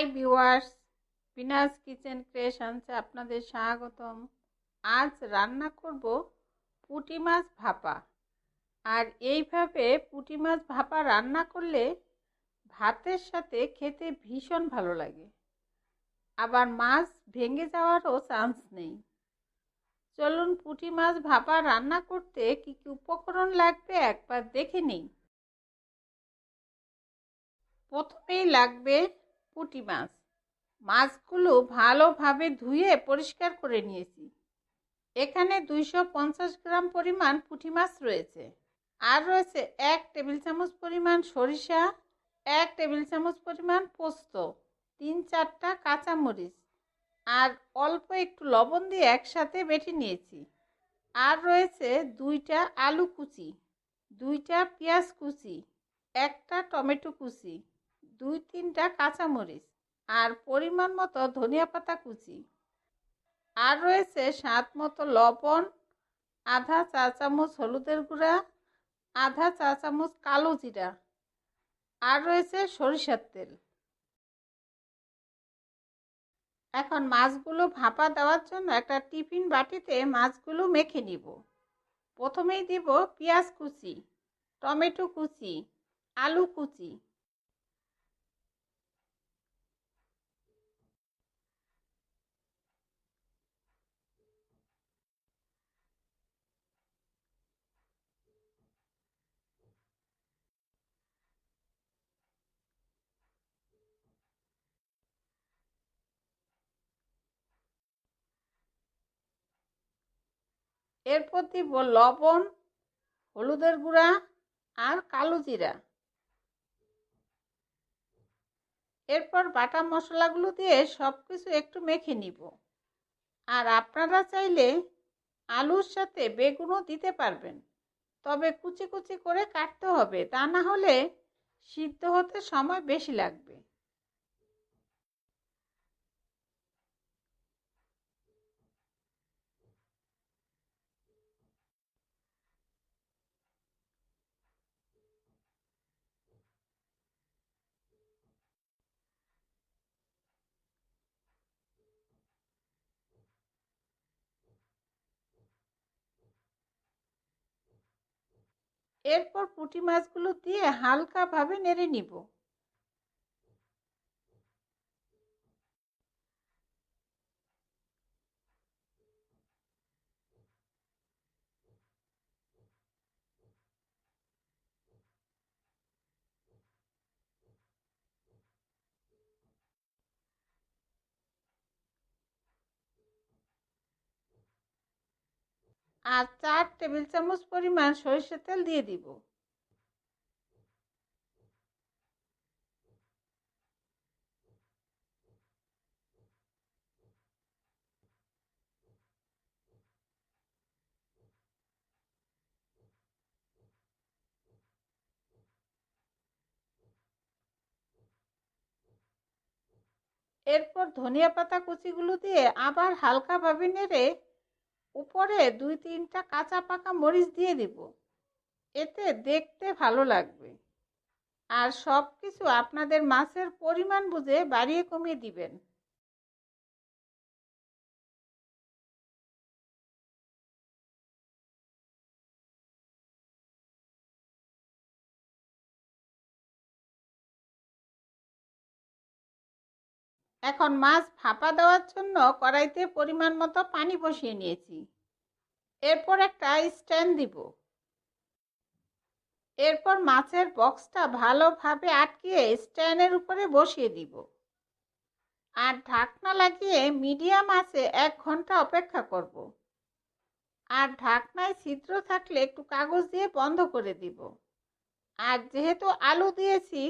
High viewers Pina's kitchen ক্রিয়েশনসে আপনাদের স্বাগতম। আজ রান্না করব পুঁটি মাছ ভাপা। আর এইভাবে পুঁটি মাছ ভাপা রান্না করলে ভাতের সাথে খেতে ভীষণ ভালো লাগে। আবার মাছ ভেঙে যাওয়ারও চান্স নেই। চলুন পুঁটি মাছ ভাপা রান্না করতে কী কী উপকরণ লাগবে একবার দেখে নিই। প্রথমেই লাগবে পুঁটি মাছ। মাছগুলো ভালোভাবে ধুয়ে পরিষ্কার করে নিয়েছি। এখানে দুইশো পঞ্চাশ গ্রাম পরিমাণ পুঁটি মাছ রয়েছে। আর রয়েছে এক টেবিল চামচ পরিমাণ সরিষা, এক টেবিল চামচ পরিমাণ পোস্ত, তিন চারটা কাঁচামরিচ আর অল্প একটু লবণ দিয়ে একসাথে বেটে নিয়েছি। আর রয়েছে দুইটা আলু কুচি, দুইটা পেঁয়াজ কুচি, একটা টমেটো কুচি দুই তিনটা কাঁচামরিচ আর পরিমাণ মতো ধনিয়া পাতা কুচি। আর রয়েছে স্বাদ মতো লবণ, আধা চা চামচ হলুদের গুঁড়া, আধা চা চামচ কালো জিরা। আর রয়েছে সরিষার তেল। এখন মাছগুলো ভাপা দেওয়ার জন্য একটা টিফিন বাটিতে মাছগুলো মেখে নিব। প্রথমেই দিব পেঁয়াজ কুচি, টমেটো কুচি, আলু কুচি এরপর দিব লবণ, হলুদের গুঁড়া আর কালো জিরা। এরপর বাটা মশলাগুলো দিয়ে সব কিছু একটু মেখে নিব। আর আপনারা চাইলে আলুর সাথে বেগুনও দিতে পারবেন, তবে কুচি কুচি করে কাটতে হবে, তা না হলে সিদ্ধ হতে সময় বেশি লাগবে। এরপর পুঁটি মাছগুলো দিয়ে হালকাভাবে নেড়ে নিব। আর চার টেবিল চামচ পরিমাণ সরিষার তেল দিয়ে দিব। এরপর ধনিয়া পাতা কুচিগুলো দিয়ে আবার হালকাভাবে নেড়ে উপরে দুই তিনটা কাঁচা পাকা মরিচ দিয়ে দিব। এতে দেখতে ভালো লাগবে। আর সব কিছু আপনাদের মাছের পরিমাণ বুঝে বাড়িয়ে কমিয়ে দিবেন। এখন মাছ ভাপা দেওয়ার জন্য কড়াইতে পরিমাণ মতো পানি বসিয়ে নিয়েছি। এরপর একটা স্ট্যান্ড দিব। এরপর মাছের বক্সটা ভালোভাবে আটকিয়ে স্ট্যান্ডের উপরে বসিয়ে দিব। আর ঢাকনা লাগিয়ে মিডিয়াম আছে এক ঘণ্টা অপেক্ষা করব। আর ঢাকনায় ছিদ্র থাকলে একটু কাগজ দিয়ে বন্ধ করে দিব। আর যেহেতু আলু দিয়েছি,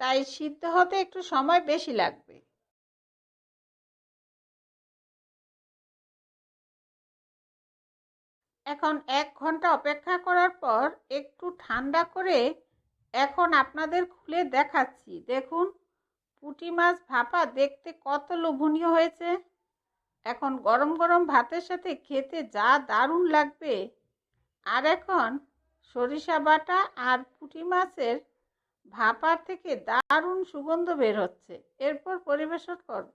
তাই সিদ্ধ হতে একটু সময় বেশি লাগবে। এখন এক ঘণ্টা অপেক্ষা করার পর একটু ঠান্ডা করে এখন আপনাদের খুলে দেখাচ্ছি। দেখুন, পুঁটি মাছ ভাপা দেখতে কত লোভনীয় হয়েছে। এখন গরম গরম ভাতের সাথে খেতে যা দারুণ লাগবে। আর এখন সরিষা বাটা আর পুঁটি মাছের ভাপার থেকে দারুণ সুগন্ধ বের হচ্ছে। এরপর পরিবেশন করব।